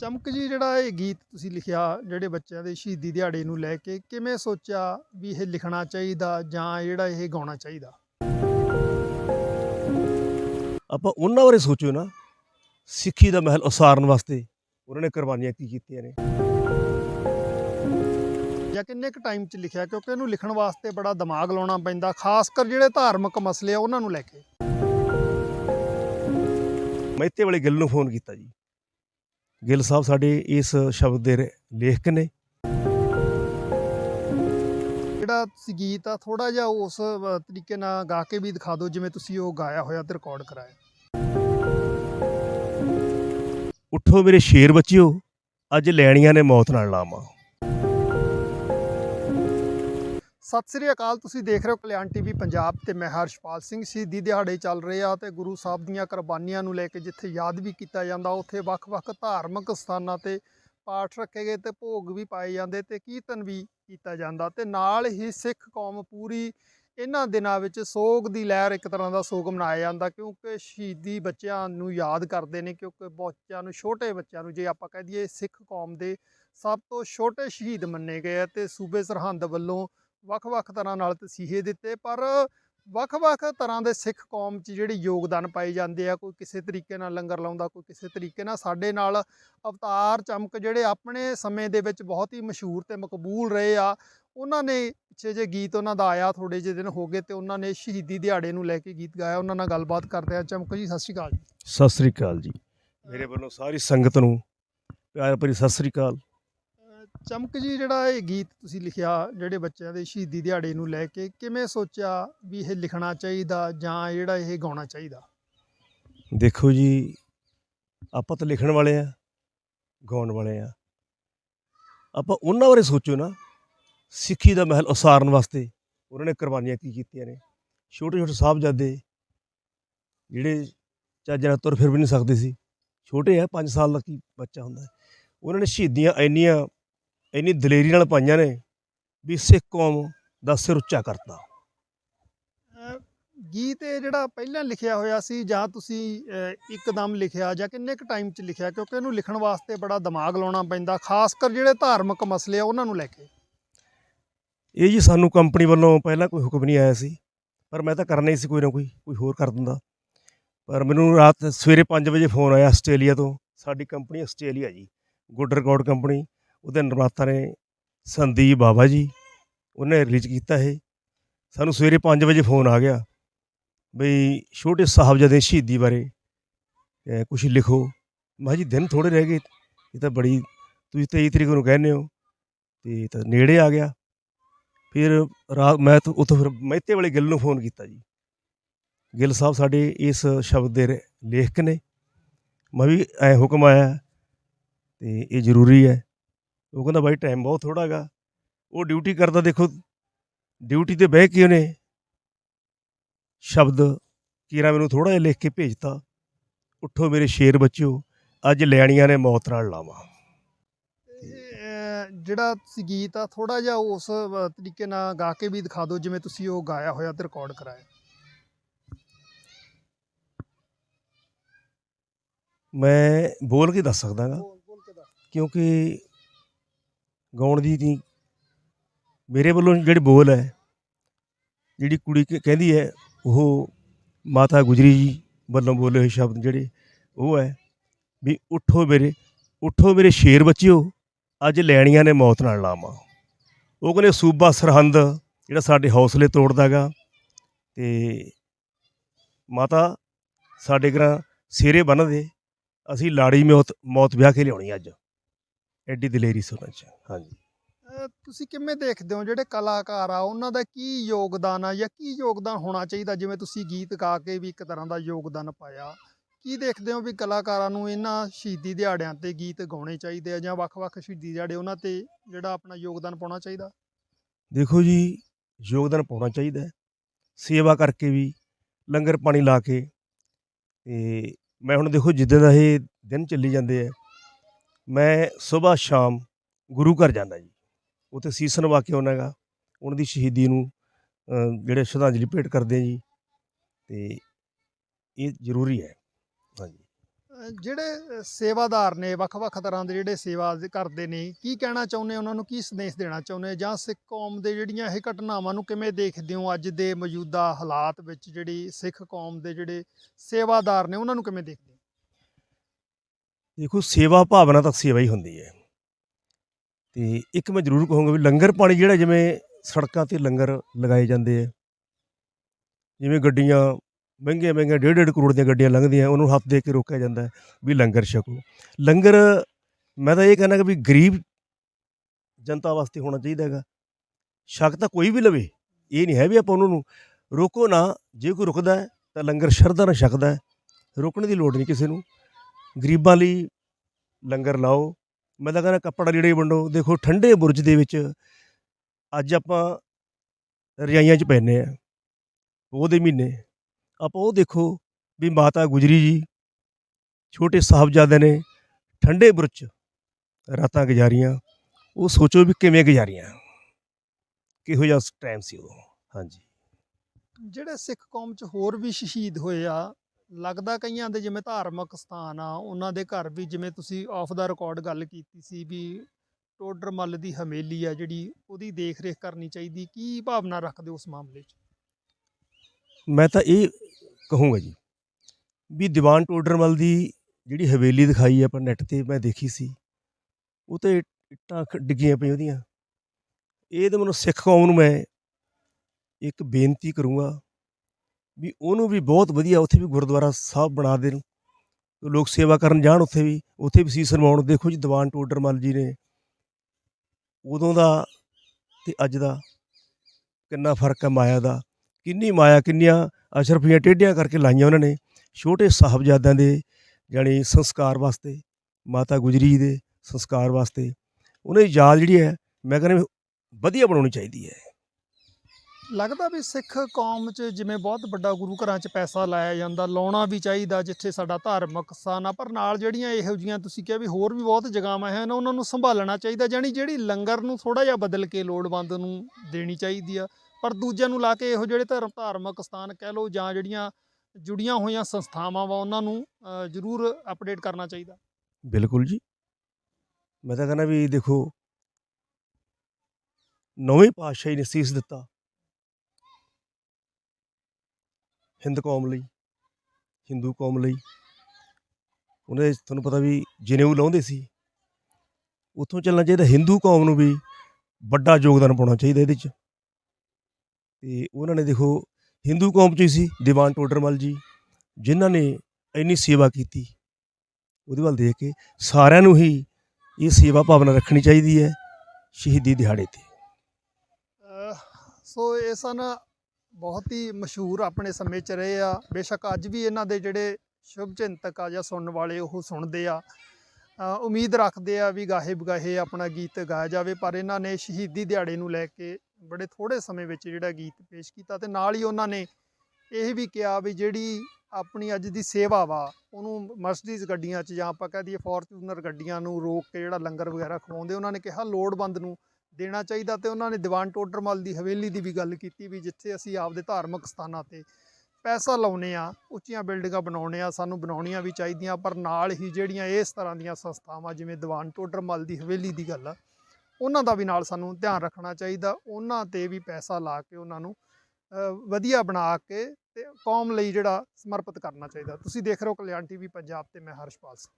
ਚਮਕ ਜੀ ਜਿਹੜਾ ਇਹ ਗੀਤ ਤੁਸੀਂ ਲਿਖਿਆ ਜਿਹੜੇ ਬੱਚਿਆਂ ਦੇ ਸ਼ਹੀਦੀ ਦਿਹਾੜੇ ਨੂੰ ਲੈ ਕੇ ਕਿਵੇਂ ਸੋਚਿਆ ਵੀ ਇਹ ਲਿਖਣਾ ਚਾਹੀਦਾ ਜਾਂ ਜਿਹੜਾ ਇਹ ਗਾਉਣਾ ਚਾਹੀਦਾ? ਆਪਾਂ ਉਹਨਾਂ ਬਾਰੇ ਸੋਚੋ ਨਾ। ਸਿੱਖੀ ਦਾ ਮਹਿਲ ਉਸਾਰਨ ਵਾਸਤੇ ਉਹਨਾਂ ਨੇ ਕੁਰਬਾਨੀਆਂ ਕੀ ਕੀਤੀਆਂ ਨੇ। ਜਾਂ ਕਿੰਨੇ ਕੁ ਟਾਈਮ 'ਚ ਲਿਖਿਆ? ਕਿਉਂਕਿ ਇਹਨੂੰ ਲਿਖਣ ਵਾਸਤੇ ਬੜਾ ਦਿਮਾਗ ਲਾਉਣਾ ਪੈਂਦਾ ਖਾਸ ਕਰ ਜਿਹੜੇ ਧਾਰਮਿਕ ਮਸਲੇ ਆ ਉਹਨਾਂ ਨੂੰ ਲੈ ਕੇ। ਮਹਿਤੇ ਵਾਲੇ ਗਿੱਲ ਨੂੰ ਫੋਨ ਕੀਤਾ ਜੀ। ਗਿੱਲ ਸਾਹਿਬ ਸਾਡੇ ਇਸ ਸ਼ਬਦ ਦੇ ਲੇਖਕ ਨੇ। ਜਿਹੜਾ ਤੁਸੀਂ ਗੀਤ ਆ ਥੋੜਾ ਜਿਹਾ ਉਸ ਤਰੀਕੇ ਨਾਲ ਗਾ ਕੇ ਵੀ ਦਿਖਾ ਦਿਓ ਜਿਵੇਂ ਤੁਸੀਂ ਉਹ ਗਾਇਆ ਹੋਇਆ ਤੇ ਰਿਕਾਰਡ ਕਰਾਇਆ। ਉੱਠੋ ਮੇਰੇ ਸ਼ੇਰ ਬੱਚਿਓ ਅੱਜ ਲੈਣੀਆਂ ਨੇ ਮੌਤ ਨਾਲ ਲਾਵਾਂ। ਸਤਿ ਸ੍ਰੀ ਅਕਾਲ, ਤੁਸੀਂ ਦੇਖ ਰਹੇ ਹੋ ਕਲਿਆਣ ਟੀਵੀ ਪੰਜਾਬ ਤੇ ਮੈਂ ਹਰਸ਼ਪਾਲ ਸਿੰਘ। ਸ਼ਹੀਦੀ ਦਿਹਾੜੇ ਚੱਲ ਰਹੇ ਆ ਤੇ ਗੁਰੂ ਸਾਹਿਬ ਦੀਆਂ ਕੁਰਬਾਨੀਆਂ ਨੂੰ ਲੈ ਕੇ ਜਿੱਥੇ ਯਾਦ ਵੀ ਕੀਤਾ ਜਾਂਦਾ, ਉੱਥੇ ਵੱਖ-ਵੱਖ ਧਾਰਮਿਕ ਸਥਾਨਾਂ ਤੇ ਪਾਠ ਰੱਖੇ ਗਏ ਤੇ ਭੋਗ ਵੀ ਪਾਏ ਜਾਂਦੇ ਤੇ ਕੀਰਤਨ ਵੀ ਕੀਤਾ ਜਾਂਦਾ ਤੇ ਨਾਲ ਹੀ ਸਿੱਖ ਕੌਮ ਪੂਰੀ ਇਹਨਾਂ ਦਿਨਾਂ ਵਿੱਚ ਸੋਗ ਦੀ ਲਹਿਰ ਇੱਕ ਤਰ੍ਹਾਂ ਦਾ ਸੋਗ ਮਨਾਇਆ ਜਾਂਦਾ, ਕਿਉਂਕਿ ਸ਼ਹੀਦੀ ਬੱਚਿਆਂ ਨੂੰ ਯਾਦ ਕਰਦੇ ਨੇ, ਕਿਉਂਕਿ ਬੱਚਿਆਂ ਨੂੰ, ਛੋਟੇ ਬੱਚਿਆਂ ਨੂੰ ਜੇ ਆਪਾਂ ਕਹਿ ਦਈਏ ਸਿੱਖ ਕੌਮ ਦੇ ਸਭ ਤੋਂ ਛੋਟੇ ਸ਼ਹੀਦ ਮੰਨੇ ਗਏ ਆ ਤੇ ਸੂਬੇ ਸਰਹੰਦ ਵੱਲੋਂ ਵੱਖ-ਵੱਖ ਤਰ੍ਹਾਂ ਨਾਲ ਤਸੀਹੇ ਦਿੱਤੇ ਪਰ ਵੱਖ-ਵੱਖ ਤਰ੍ਹਾਂ ਦੇ ਸਿੱਖ ਕੌਮ 'ਚ ਜਿਹੜੇ ਯੋਗਦਾਨ ਪਾਏ ਜਾਂਦੇ ਆ ਕੋਈ ਕਿਸੇ ਤਰੀਕੇ ਨਾਲ ਲੰਗਰ ਲਾਉਂਦਾ ਕੋਈ ਕਿਸੇ ਤਰੀਕੇ ਨਾਲ ਸਾਡੇ ਨਾਲ ਅਵਤਾਰ ਚਮਕ ਜਿਹੜੇ ਆਪਣੇ ਸਮੇਂ ਦੇ ਵਿੱਚ ਬਹੁਤ ਹੀ ਮਸ਼ਹੂਰ ਤੇ ਮਕਬੂਲ ਰਹੇ ਆ ਉਹਨਾਂ ਨੇ ਪਿੱਛੇ ਜੇ ਗੀਤ ਉਹਨਾਂ ਦਾ ਆਇਆ ਥੋੜੇ ਜਿਹੇ ਦਿਨ ਹੋ ਗਏ ਤੇ ਉਹਨਾਂ ਨੇ ਸ਼ਹੀਦੀ ਦਿਹਾੜੇ ਨੂੰ ਲੈ ਕੇ ਗੀਤ ਗਾਇਆ ਉਹਨਾਂ ਨਾਲ ਗੱਲਬਾਤ ਕਰਦੇ ਆ। ਚਮਕ ਜੀ ਸਤਿ ਸ਼੍ਰੀ ਅਕਾਲ ਜੀ। ਸਤਿ ਸ੍ਰੀ ਅਕਾਲ ਜੀ। ਮੇਰੇ ਵੱਲੋਂ ਸਾਰੀ ਸੰਗਤ ਨੂੰ ਪਿਆਰ ਭਰੀ ਸਤਿ ਸ੍ਰੀ ਅਕਾਲ। ਚਮਕ ਜੀ ਜਿਹੜਾ ਇਹ ਗੀਤ ਤੁਸੀਂ ਲਿਖਿਆ ਜਿਹੜੇ ਬੱਚਿਆਂ ਦੇ ਸ਼ਹੀਦੀ ਦਿਹਾੜੇ ਨੂੰ ਲੈ ਕੇ, ਕਿਵੇਂ ਸੋਚਿਆ ਵੀ ਇਹ ਲਿਖਣਾ ਚਾਹੀਦਾ ਜਾਂ ਜਿਹੜਾ ਇਹ ਗਾਉਣਾ ਚਾਹੀਦਾ? ਦੇਖੋ ਜੀ, ਆਪਾਂ ਤਾਂ ਲਿਖਣ ਵਾਲੇ ਆ, ਗਾਉਣ ਵਾਲੇ ਆ। ਆਪਾਂ ਉਹਨਾਂ ਬਾਰੇ ਸੋਚੋ ਨਾ, ਸਿੱਖੀ ਦਾ ਮਹਿਲ ਉਸਾਰਨ ਵਾਸਤੇ ਉਹਨਾਂ ਨੇ ਕੁਰਬਾਨੀਆਂ ਕੀ ਕੀਤੀਆਂ ਨੇ। ਛੋਟੇ ਛੋਟੇ ਸਾਹਿਬਜ਼ਾਦੇ ਜਿਹੜੇ ਚੱਜ ਨਾਲ ਤੁਰ ਫਿਰ ਵੀ ਨਹੀਂ ਸਕਦੇ ਸੀ। ਛੋਟੇ ਆ 5 ਸਾਲ ਦਾ ਕੀ ਬੱਚਾ ਹੁੰਦਾ। ਉਹਨਾਂ ਨੇ ਸ਼ਹੀਦੀਆਂ ਇੰਨੀਆਂ ਇੰਨੀ ਦਲੇਰੀ ਨਾਲ ਪਾਈਆਂ ਨੇ ਵੀ ਸਿੱਖ ਕੌਮ ਦਾ ਸਿਰ ਉੱਚਾ ਕਰਤਾ। ਗੀਤ ਇਹ ਜਿਹੜਾ ਪਹਿਲਾਂ ਲਿਖਿਆ ਹੋਇਆ ਸੀ ਜਾਂ ਤੁਸੀਂ ਇੱਕਦਮ ਲਿਖਿਆ ਜਾਂ ਕਿੰਨੇ ਕੁ ਟਾਈਮ 'ਚ ਲਿਖਿਆ? ਕਿਉਂਕਿ ਇਹਨੂੰ ਲਿਖਣ ਵਾਸਤੇ ਬੜਾ ਦਿਮਾਗ ਲਾਉਣਾ ਪੈਂਦਾ ਖਾਸ ਕਰ ਜਿਹੜੇ ਧਾਰਮਿਕ ਮਸਲੇ ਆ ਉਹਨਾਂ ਨੂੰ ਲੈ ਕੇ। ਇਹ ਜੀ ਸਾਨੂੰ ਕੰਪਨੀ ਵੱਲੋਂ ਪਹਿਲਾਂ ਕੋਈ ਹੁਕਮ ਨਹੀਂ ਆਇਆ ਸੀ ਪਰ ਮੈਂ ਤਾਂ ਕਰਨਾ ਹੀ ਸੀ ਕੋਈ ਨਾ ਕੋਈ ਕੋਈ ਹੋਰ ਕਰ ਦਿੰਦਾ। ਪਰ ਮੈਨੂੰ ਰਾਤ ਸਵੇਰੇ 5 ਵਜੇ ਫੋਨ ਆਇਆ ਆਸਟ੍ਰੇਲੀਆ ਤੋਂ ਸਾਡੀ ਕੰਪਨੀ ਆਸਟ੍ਰੇਲੀਆ ਜੀ ਗੁੱਡ ਰਿਕਾਰਡ ਕੰਪਨੀ। ਉਹਦੇ ਨਿਰਮਾਤਾ ਨੇ ਸੰਦੀਪ ਬਾਬਾ ਜੀ, ਉਹਨੇ ਰਿਲੀਜ਼ ਕੀਤਾ ਇਹ। ਸਾਨੂੰ ਸਵੇਰੇ 5 ਵਜੇ ਫੋਨ ਆ ਗਿਆ ਬਈ ਛੋਟੇ ਸਾਹਿਬਜ਼ਾਦੇ ਸ਼ਹੀਦੀ ਬਾਰੇ ਕੁਝ ਲਿਖੋ। ਮੈਂ ਕਿਹਾ ਜੀ, ਦਿਨ ਥੋੜੇ ਰਹਿ ਗਏ, ਇਹ ਤਾਂ ਬੜੀ, ਤੁਸੀਂ 23 ਤਰੀਕ ਨੂੰ ਕਹਿੰਦੇ ਹੋ, ਤੇ ਤਾਂ ਨੇੜੇ ਆ ਗਿਆ। ਫਿਰ ਰਾਤ, ਮੈਂ ਉੱਥੋਂ ਫਿਰ ਮਹਿਤੇ ਵਾਲੇ ਗਿੱਲ ਨੂੰ ਫੋਨ ਕੀਤਾ ਜੀ। ਗਿੱਲ ਸਾਹਿਬ ਸਾਡੇ ਇਸ ਸ਼ਬਦ ਦੇ ਰੇ- ਲੇਖਕ ਨੇ। ਮੈਂ ਵੀ ਐ ਹੁਕਮ ਆਇਆ, ਤੇ ਇਹ ਜ਼ਰੂਰੀ ਹੈ। ਉਹ ਕਹਿੰਦਾ ਬਾਈ ਟਾਈਮ ਬਹੁਤ ਥੋੜਾ ਹੈਗਾ। ਉਹ ਡਿਊਟੀ ਕਰਦਾ ਦੇਖੋ ਡਿਊਟੀ ਤੇ ਬਹਿ ਕੇ ਉਹਨੇ ਸ਼ਬਦ ਕੀਰਾ ਮੈਨੂੰ ਥੋੜਾ ਜਿਹਾ ਲਿਖ ਕੇ ਭੇਜਤਾ। ਉੱਠੋ ਮੇਰੇ ਸ਼ੇਰ ਬੱਚਿਓ ਅੱਜ ਲੈਣੀਆਂ ਨੇ ਮੌਤ ਨਾਲ ਲਾਵਾਂ। ਜਿਹੜਾ ਤੁਸੀਂ ਗੀਤ ਆ ਥੋੜਾ ਜਿਹਾ ਉਸ ਤਰੀਕੇ ਨਾਲ ਗਾ ਕੇ ਵੀ ਦਿਖਾ ਦਿਓ ਜਿਵੇਂ ਤੁਸੀਂ ਉਹ ਗਾਇਆ ਹੋਇਆ ਤੇ ਰਿਕਾਰਡ ਕਰਾਇਆ। ਮੈਂ ਬੋਲ ਕੇ ਦੱਸ ਸਕਦਾਗਾ ਕਿਉਂਕਿ ਗਾਉਣ ਦੀ ਨਹੀਂ ਮੇਰੇ ਵੱਲੋਂ ਜਿਹੜੀ ਬੋਲ ਹੈ, ਜਿਹੜੀ ਕੁੜੀ ਕਹਿੰਦੀ ਹੈ, ਉਹ ਮਾਤਾ ਗੁਜਰੀ ਜੀ ਵੱਲੋਂ ਬੋਲੇ ਹੋਏ ਸ਼ਬਦ ਜਿਹੜੇ, ਉਹ ਹੈ ਵੀ ਉੱਠੋ ਮੇਰੇ ਉੱਠੋ ਮੇਰੇ ਸ਼ੇਰ ਬੱਚਿਓ, ਅੱਜ ਲੈਣੀਆਂ ਨੇ ਮੌਤ ਨਾਲ ਲਾਵਾਂ ਉਹ ਕਹਿੰਦੇ, ਸੂਬਾ ਸਰਹੰਦ, ਜਿਹੜਾ ਸਾਡੇ ਹੌਸਲੇ ਤੋੜਦਾਗਾ। ਤੇ ਮਾਤਾ, ਸਾਡੇ ਘਰਾਂ ਸਿਰੇ ਬੰਨ੍ਹਦੇ ਅਸੀਂ ਲਾੜੀ ਮੌਤ ਮੌਤ ਵਿਆਹ ਕੇ ਲਿਆਉਣੀ ਅੱਜ। ਐਡੀ ਦਲੇਰੀ ਸੁਣਨ ਚ। ਹਾਂਜੀ। ਅਹ ਤੁਸੀਂ ਕਿਵੇਂ ਦੇਖਦੇ ਹੋ ਜਿਹੜੇ ਕਲਾਕਾਰ ਆ ਉਹਨਾਂ ਦਾ ਕੀ ਯੋਗਦਾਨ ਆ ਜਾਂ ਕੀ ਯੋਗਦਾਨ ਹੋਣਾ ਚਾਹੀਦਾ? ਜਿਵੇਂ ਤੁਸੀਂ ਗੀਤ ਗਾ ਕੇ ਵੀ ਇੱਕ ਤਰ੍ਹਾਂ ਦਾ ਯੋਗਦਾਨ ਪਾਇਆ। ਕੀ ਦੇਖਦੇ ਹੋ ਵੀ ਕਲਾਕਾਰਾਂ ਨੂੰ ਇਹਨਾਂ ਸ਼ਹੀਦੀ ਦਿਹਾੜਿਆਂ ਤੇ ਗੀਤ ਗਾਉਣੇ ਚਾਹੀਦੇ ਆ ਜਾਂ ਵੱਖ-ਵੱਖ ਸ਼ਹੀਦੀ ਦਿਹਾੜੇ ਉਹਨਾਂ ਤੇ ਜਿਹੜਾ ਆਪਣਾ ਯੋਗਦਾਨ ਪਾਉਣਾ ਚਾਹੀਦਾ? ਦੇਖੋ ਜੀ ਯੋਗਦਾਨ ਪਾਉਣਾ ਚਾਹੀਦਾ ਹੈ। ਸੇਵਾ ਕਰਕੇ ਵੀ ਲੰਗਰ ਪਾਣੀ ਲਾ ਕੇ ਤੇ ਮੈਂ ਹੁਣ ਦੇਖੋ ਜਿੱਦਾਂ ਦਾ ਇਹ ਦਿਨ ਚੱਲੀ ਜਾਂਦੇ ਆ ਮੈਂ ਸਵੇਰ ਸ਼ਾਮ ਗੁਰੂ ਘਰ ਜਾਂਦਾ ਜੀ। ਉੱਥੇ ਸੀਸ ਨਵਾ ਕੇ ਆਉਣਾ ਗਾ ਉਹਨਾਂ ਦੀ ਸ਼ਹੀਦੀ ਨੂੰ ਜਿਹੜੇ ਸ਼ਰਧਾਂਜਲੀ ਭੇਟ ਕਰਦੇ ਆ ਜੀ। ਤੇ ਇਹ ਜ਼ਰੂਰੀ ਹੈ। ਹਾਂਜੀ। ਜਿਹੜੇ ਸੇਵਾਦਾਰ ਨੇ, ਵੱਖ-ਵੱਖ ਤਰ੍ਹਾਂ ਦੇ ਜਿਹੜੇ ਸੇਵਾ ਕਰਦੇ ਨੇ, ਕੀ ਕਹਿਣਾ ਚਾਹੁੰਦੇ ਉਹਨਾਂ ਨੂੰ? ਕੀ ਸੰਦੇਸ਼ ਦੇਣਾ ਚਾਹੁੰਦੇ ਜਾਂ ਸਿੱਖ ਕੌਮ ਦੇ ਜਿਹੜੀਆਂ ਇਹ ਘਟਨਾਵਾਂ ਨੂੰ ਕਿਵੇਂ ਦੇਖਦੇ ਹੋ ਅੱਜ ਦੇ ਮੌਜੂਦਾ ਹਾਲਾਤ ਵਿੱਚ? ਜਿਹੜੀ ਸਿੱਖ ਕੌਮ ਦੇ ਜਿਹੜੇ ਸੇਵਾਦਾਰ ਨੇ, ਉਹਨਾਂ ਨੂੰ ਕਿਵੇਂ ਦੇਖਦੇ ਹੋ? ਦੇਖੋ ਸੇਵਾ ਭਾਵਨਾ ਤਾਂ ਸੇਵਾ ਹੀ ਹੁੰਦੀ ਹੈ। ਤੇ ਇੱਕ ਮੈਂ ਜ਼ਰੂਰ ਕਹੂੰਗਾ ਵੀ ਲੰਗਰ ਪਾਣੀ ਜਿਹੜਾ ਜਿਵੇਂ ਸੜਕਾਂ ਤੇ ਲੰਗਰ ਲਗਾਏ ਜਾਂਦੇ ਆ, ਜਿਵੇਂ ਗੱਡੀਆਂ ਮਹਿੰਗੀਆਂ ਮਹਿੰਗੀਆਂ ਡੇਢ ਡੇਢ ਕਰੋੜ ਦੀਆਂ ਗੱਡੀਆਂ ਲੰਘਦੀਆਂ, ਉਹਨੂੰ ਹੱਥ ਦੇ ਕੇ ਰੋਕਿਆ ਜਾਂਦਾ ਵੀ ਲੰਗਰ ਛਕੋ। ਲੰਗਰ ਮੈਂ ਤਾਂ ਇਹ ਕਹਿੰਦਾ ਕਿ ਵੀ ਗਰੀਬ ਜਨਤਾ ਵਾਸਤੇ ਹੋਣਾ ਚਾਹੀਦਾ ਹੈਗਾ। ਛਕ ਤਾਂ ਕੋਈ ਵੀ ਲਵੇ, ਇਹ ਨਹੀਂ ਹੈ ਵੀ ਆਪਾਂ ਉਹਨਾਂ ਨੂੰ ਰੋਕੋ ਨਾ, ਜੇ ਕੋਈ ਰੁਕਦਾ ਤਾਂ ਲੰਗਰ ਸ਼ਰਧਾ ਨਾਲ ਛਕਦਾ ਰੋਕਣ ਦੀ ਲੋੜ ਨਹੀਂ ਕਿਸੇ ਨੂੰ। ਗਰੀਬਾਂ ਲਈ ਲੰਗਰ ਲਾਓ। ਮੈਂ ਤਾਂ ਕਹਿੰਦਾ ਕੱਪੜਾ ਲੀੜੇ ਵੰਡੋ। ਦੇਖੋ, ਠੰਡੇ ਬੁਰਜ ਦੇ ਵਿੱਚ ਅੱਜ ਆਪਾਂ ਰਜਾਈਆਂ 'ਚ ਪੈਨੇ ਆ ਉਹਦੇ ਮਹੀਨੇ। ਆਪਾਂ ਉਹ ਦੇਖੋ ਵੀ ਮਾਤਾ ਗੁਜਰੀ ਜੀ, ਛੋਟੇ ਸਾਹਿਬਜ਼ਾਦੇ ਨੇ ਠੰਡੇ ਬੁਰਜ ਰਾਤਾਂ ਗੁਜ਼ਾਰੀਆਂ। ਉਹ ਸੋਚੋ ਵੀ ਕਿਵੇਂ ਗੁਜ਼ਾਰੀਆਂ। ਕਿਹੋ ਜਿਹਾ ਟਾਈਮ ਸੀ ਉਦੋਂ। ਹਾਂਜੀ। ਜਿਹੜੇ ਸਿੱਖ ਕੌਮ 'ਚ ਹੋਰ ਵੀ ਸ਼ਹੀਦ ਹੋਏ ਆ ਲੱਗਦਾ ਕਈਆਂ ਦੇ ਜਿਵੇਂ ਧਾਰਮਿਕ ਸਥਾਨ ਆ, ਉਹਨਾਂ ਦੇ ਘਰ ਵੀ ਜਿਵੇਂ ਤੁਸੀਂ ਆਫ ਦਾ ਰਿਕਾਰਡ ਗੱਲ ਕੀਤੀ ਸੀ ਵੀ ਟੋਡਰ ਮੱਲ ਦੀ ਹਵੇਲੀ ਆ ਜਿਹੜੀ ਉਹਦੀ ਦੇਖ ਰੇਖ ਕਰਨੀ ਚਾਹੀਦੀ, ਕੀ ਭਾਵਨਾ ਰੱਖਦੇ ਹੋ ਉਸ ਮਾਮਲੇ 'ਚ? ਮੈਂ ਤਾਂ ਇਹ ਕਹੂੰਗਾ ਜੀ ਵੀ ਦੀਵਾਨ ਟੋਡਰਮਲ ਦੀ ਜਿਹੜੀ ਹਵੇਲੀ ਦਿਖਾਈ ਆਪਾਂ ਨੈੱਟ ਤੇ ਮੈਂ ਦੇਖੀ ਸੀ, ਉਹ ਤੇ ਇੱਟਾਂ ਖ- ਡਿੱਗੀਆਂ ਪਈਆਂ ਉਹਦੀਆਂ। ਇਹ ਤਾਂ ਮੈਨੂੰ ਸਿੱਖ ਕੌਮ ਨੂੰ ਮੈਂ ਇੱਕ ਬੇਨਤੀ ਕਰੂੰਗਾ ਵੀ ਉਹਨੂੰ ਵੀ ਬਹੁਤ ਵਧੀਆ ਉੱਥੇ ਵੀ ਗੁਰਦੁਆਰਾ ਸਾਹਿਬ ਬਣਾ ਦੇਣ ਲੋਕ ਸੇਵਾ ਕਰਨ ਜਾਣ ਉੱਥੇ ਵੀ ਉੱਥੇ ਵੀ ਸੀਸ ਨਿਵਾਉਣ ਦੇਖੋ ਜੀ, ਦੀਵਾਨ ਟੋਡਰਮਲ ਜੀ ਨੇ। ਉਦੋਂ ਦਾ ਤੇ ਅੱਜ ਦਾ, ਕਿੰਨਾ ਫ਼ਰਕ ਹੈ ਮਾਇਆ ਦਾ। ਕਿੰਨੀ ਮਾਇਆ, ਕਿੰਨੀਆਂ ਅਸ਼ਰਫੀਆਂ ਟੇਢੀਆਂ ਕਰਕੇ ਲਾਈਆਂ ਉਹਨਾਂ ਨੇ। ਛੋਟੇ ਸਾਹਿਬਜ਼ਾਦਿਆਂ ਦੇ ਜਾਣੀ ਸੰਸਕਾਰ ਵਾਸਤੇ, ਮਾਤਾ ਗੁਜਰੀ ਜੀ ਦੇ ਸੰਸਕਾਰ ਵਾਸਤੇ। ਉਹਨਾਂ ਦੀ ਯਾਦ ਜਿਹੜੀ ਹੈ, ਮੈਂ ਕਹਿੰਦਾ ਵੀ ਵਧੀਆ ਬਣਾਉਣੀ ਚਾਹੀਦੀ ਹੈ। ਲੱਗਦਾ ਵੀ ਸਿੱਖ ਕੌਮ 'ਚ ਜਿਵੇਂ ਬਹੁਤ ਵੱਡਾ ਗੁਰੂ ਘਰਾਂ 'ਚ ਪੈਸਾ ਲਾਇਆ ਜਾਂਦਾ, ਲਾਉਣਾ ਵੀ ਚਾਹੀਦਾ ਜਿੱਥੇ ਸਾਡਾ ਧਾਰਮਿਕ ਸਥਾਨ ਆ, ਪਰ ਨਾਲ ਜਿਹੜੀਆਂ ਇਹੋ ਜੀਆਂ ਤੁਸੀਂ ਕਿਹਾ ਵੀ ਹੋਰ ਵੀ ਬਹੁਤ ਜਗ੍ਹਾਵਾਂ ਹਨ, ਉਹਨਾਂ ਨੂੰ ਸੰਭਾਲਣਾ ਚਾਹੀਦਾ, ਜਾਣੀ ਜਿਹੜੀ ਲੰਗਰ ਨੂੰ ਥੋੜਾ ਜਿਹਾ ਬਦਲ ਕੇ ਲੋੜਵੰਦ ਨੂੰ ਦੇਣੀ ਚਾਹੀਦੀ ਆ, ਪਰ ਦੂਜਿਆਂ ਨੂੰ ਲਾ ਕੇ ਇਹੋ ਜਿਹੜੇ ਧਰਮ, ਧਾਰਮਿਕ ਸਥਾਨ ਕਹਿ ਲਓ ਜਾਂ ਜਿਹੜੀਆਂ ਜੁੜੀਆਂ ਹੋਈਆਂ ਸੰਸਥਾਵਾਂ ਵਾ, ਉਹਨਾਂ ਨੂੰ ਜ਼ਰੂਰ ਅਪਡੇਟ ਕਰਨਾ ਚਾਹੀਦਾ। ਬਿਲਕੁਲ ਜੀ। ਮੈਂ ਤਾਂ ਕਹਿੰਦਾ ਵੀ ਦੇਖੋ, ਨਵੇਂ ਪਾਤਸ਼ਾਹੀ ਨੇ ਸੀਸ ਦਿੱਤਾ। ਹਿੰਦ ਕੌਮ ਲਈ, ਹਿੰਦੂ ਕੌਮ ਲਈ। ਉਹਨੇ ਤੁਹਾਨੂੰ ਪਤਾ ਵੀ ਜਨੇਊ ਲਾਉਂਦੇ ਸੀ। ਉੱਥੋਂ ਚੱਲਣਾ ਚਾਹੀਦਾ, ਹਿੰਦੂ ਕੌਮ ਨੂੰ ਵੀ ਵੱਡਾ ਯੋਗਦਾਨ ਪਾਉਣਾ ਚਾਹੀਦਾ ਇਹਦੇ 'ਚ। ਤੇ ਉਹਨਾਂ ਨੇ ਦੇਖੋ, ਹਿੰਦੂ ਕੌਮ 'ਚ ਹੀ ਸੀ, ਦੀਵਾਨ ਟੋਡਰਮਲ ਜੀ, ਜਿਨ੍ਹਾਂ ਨੇ ਇੰਨੀ ਸੇਵਾ ਕੀਤੀ। ਉਹਦੇ ਵੱਲ ਦੇਖ ਕੇ ਸਾਰਿਆਂ ਨੂੰ ਹੀ ਇਹ ਸੇਵਾ ਭਾਵਨਾ ਰੱਖਣੀ ਚਾਹੀਦੀ ਹੈ ਸ਼ਹੀਦੀ ਦਿਹਾੜੇ ਤੇ। ਸੋ ਇਹ ਸਨ ਬਹੁਤ ਹੀ ਮਸ਼ਹੂਰ ਆਪਣੇ ਸਮੇਂ 'ਚ ਰਹੇ ਆ। ਬੇਸ਼ੱਕ ਅੱਜ ਵੀ ਇਹਨਾਂ ਦੇ ਜਿਹੜੇ ਸ਼ੁਭ ਚਿੰਤਕ ਆ ਜਾਂ ਸੁਣਨ ਵਾਲੇ ਉਹ ਸੁਣਦੇ ਆ। ਉਮੀਦ ਰੱਖਦੇ ਆ ਵੀ ਗਾਹੇ ਬਗਾਹੇ ਆਪਣਾ ਗੀਤ ਗਾਇਆ ਜਾਵੇ, ਪਰ ਇਹਨਾਂ ਨੇ ਸ਼ਹੀਦੀ ਦਿਹਾੜੇ ਨੂੰ ਲੈ ਕੇ ਬੜੇ ਥੋੜੇ ਸਮੇਂ ਵਿੱਚ ਜਿਹੜਾ ਗੀਤ ਪੇਸ਼ ਕੀਤਾ ਤੇ ਨਾਲ ਹੀ ਉਹਨਾਂ ਨੇ ਇਹ ਵੀ ਕਿਹਾ ਵੀ ਜਿਹੜੀ ਆਪਣੀ ਅੱਜ ਦੀ ਸੇਵਾ ਵਾ, ਉਹਨੂੰ ਮਰਸਡੀਜ਼ ਗੱਡੀਆਂ 'ਚ ਜਾਂ ਆਪਾਂ ਕਹਿ ਦਈਏ ਫੋਰਚੂਨਰ ਗੱਡੀਆਂ ਨੂੰ ਰੋਕ ਕੇ ਜਿਹੜਾ ਲੰਗਰ ਵਗੈਰਾ ਖਵਾਉਂਦੇ, ਉਹਨਾਂ ਨੇ ਕਿਹਾ ਲੋੜਵੰਦ ਨੂੰ ਦੇਣਾ ਚਾਹੀਦਾ ਤੇ ਉਹਨਾਂ ਨੇ ਦੀਵਾਨ ਟੋਡਰਮਲ ਦੀ ਹਵੇਲੀ ਦੀ ਵੀ ਗੱਲ ਕੀਤੀ ਵੀ ਜਿੱਥੇ ਅਸੀਂ ਆਪਦੇ ਧਾਰਮਿਕ ਸਥਾਨਾਂ ਤੇ ਪੈਸਾ ਲਾਉਨੇ ਆ ਉੱਚੀਆਂ ਬਿਲਡਿੰਗਾਂ ਬਣਾਉਣੇ ਆ ਸਾਨੂੰ ਬਣਾਉਣੀਆਂ ਵੀ ਚਾਹੀਦੀਆਂ, ਪਰ ਨਾਲ ਹੀ ਜਿਹੜੀਆਂ ਇਸ ਤਰ੍ਹਾਂ ਦੀਆਂ ਸੰਸਥਾਵਾਂ ਜਿਵੇਂ ਦੀਵਾਨ ਟੋਡਰਮਲ ਦੀ ਹਵੇਲੀ ਦੀ ਗੱਲ ਆ, ਉਹਨਾਂ ਦਾ ਵੀ ਨਾਲ ਸਾਨੂੰ ਧਿਆਨ ਰੱਖਣਾ ਚਾਹੀਦਾ, ਉਹਨਾਂ ਤੇ ਵੀ ਪੈਸਾ ਲਾ ਕੇ ਉਹਨਾਂ ਨੂੰ ਵਧੀਆ ਬਣਾ ਕੇ ਤੇ ਕੌਮ ਲਈ ਜਿਹੜਾ ਸਮਰਪਿਤ ਕਰਨਾ ਚਾਹੀਦਾ। ਤੁਸੀਂ ਦੇਖ ਰਹੇ ਹੋ ਕਲਿਆਣ ਟੀਵੀ ਪੰਜਾਬ ਤੇ ਮੈਂ ਹਰਸ਼ਪਾਲ ਸਿੰਘ।